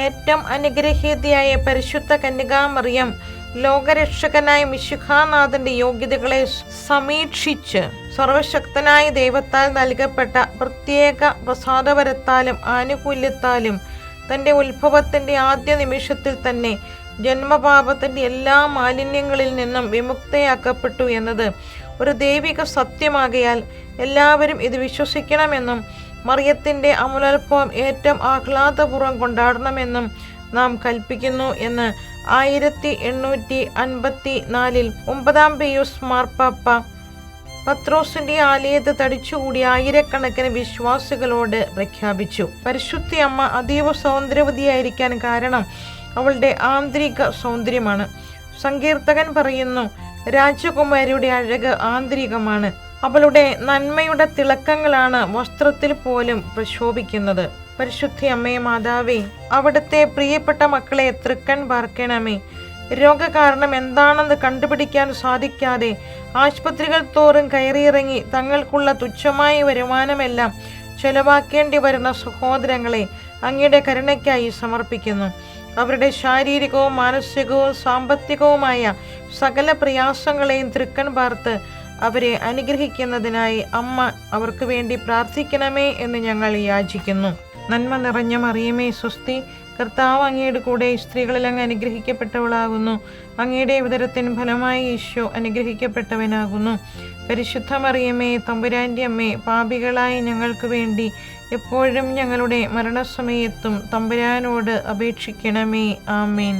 ഏറ്റവും അനുഗ്രഹീതയായ പരിശുദ്ധ കന്യകാമറിയം ലോകരക്ഷകനായ മിശുഖാനാഥന്റെ യോഗ്യതകളെ സമീക്ഷിച്ച് സർവശക്തനായ ദൈവത്താൽ നൽകപ്പെട്ട പ്രത്യേക പ്രസാദപരത്താലും ആനുകൂല്യത്താലും തന്റെ ഉത്ഭവത്തിന്റെ ആദ്യ നിമിഷത്തിൽ തന്നെ ജന്മപാപത്തിന്റെ എല്ലാ മാലിന്യങ്ങളിൽ നിന്നും വിമുക്തയാക്കപ്പെട്ടു എന്നത് ഒരു ദൈവിക സത്യമാകയാൽ എല്ലാവരും ഇത് വിശ്വസിക്കണമെന്നും മറിയത്തിന്റെ അമുലൽപ്പം ഏറ്റവും ആഹ്ലാദപൂർവം കൊണ്ടാടണമെന്നും നാം കൽപ്പിക്കുന്നു എന്ന് ആയിരത്തി എണ്ണൂറ്റി അൻപത്തി നാലിൽ ഒമ്പതാം പിയൂസ് മാർപ്പാപ്പ പത്രോസിന്റെ ആലയത്ത് തടിച്ചുകൂടി ആയിരക്കണക്കിന് വിശ്വാസികളോട് പ്രഖ്യാപിച്ചു. പരിശുദ്ധി അമ്മ അതീവ സൗന്ദര്യവതിയായിരിക്കാൻ കാരണം അവളുടെ ആന്തരിക സൗന്ദര്യമാണ്. സങ്കീർത്തകൻ പറയുന്നു രാജകുമാരിയുടെ അഴക് ആന്തരികമാണ്. അവളുടെ നന്മയുടെ തിളക്കങ്ങളാണ് വസ്ത്രത്തിൽ പോലും പ്രശോഭിക്കുന്നത്. പരിശുദ്ധി അമ്മയെ മാതാവേ അവിടുത്തെ പ്രിയപ്പെട്ട മക്കളെ തൃക്കൺ പാർക്കണമേ. രോഗകാരണം എന്താണെന്ന് കണ്ടുപിടിക്കാൻ സാധിക്കാതെ ആശുപത്രികൾ തോറും കയറിയിറങ്ങി തങ്ങൾക്കുള്ള തുച്ഛമായ വരുമാനമെല്ലാം ചെലവാക്കേണ്ടി വരുന്ന സഹോദരങ്ങളെ അങ്ങയുടെ കരുണയ്ക്കായി സമർപ്പിക്കുന്നു. അവരുടെ ശാരീരികവും മാനസികവും സാമ്പത്തികവുമായ സകല പ്രയാസങ്ങളെയും തൃക്കൺ പാർത്ത് അവരെ അനുഗ്രഹിക്കുന്നതിനായി അമ്മ അവർക്ക് വേണ്ടി പ്രാർത്ഥിക്കണമേ എന്ന് ഞങ്ങൾ യാചിക്കുന്നു. നന്മ നിറഞ്ഞ മറിയമേ സ്വസ്തി. കർത്താവ് അങ്ങയുടെ കൂടെ സ്ത്രീകളിൽ അങ്ങ് അനുഗ്രഹിക്കപ്പെട്ടവളാകുന്നു. അങ്ങയുടെ ഉദരത്തിന് ഫലമായി ഈശോ അനുഗ്രഹിക്കപ്പെട്ടവനാകുന്നു. പരിശുദ്ധ മറിയമേ തമ്പുരാന്റെ അമ്മേ പാപികളായി ഞങ്ങൾക്ക് വേണ്ടി എപ്പോഴും ഞങ്ങളുടെ മരണസമയത്തും തമ്പുരാനോട് അപേക്ഷിക്കണമേ. ആമേൻ.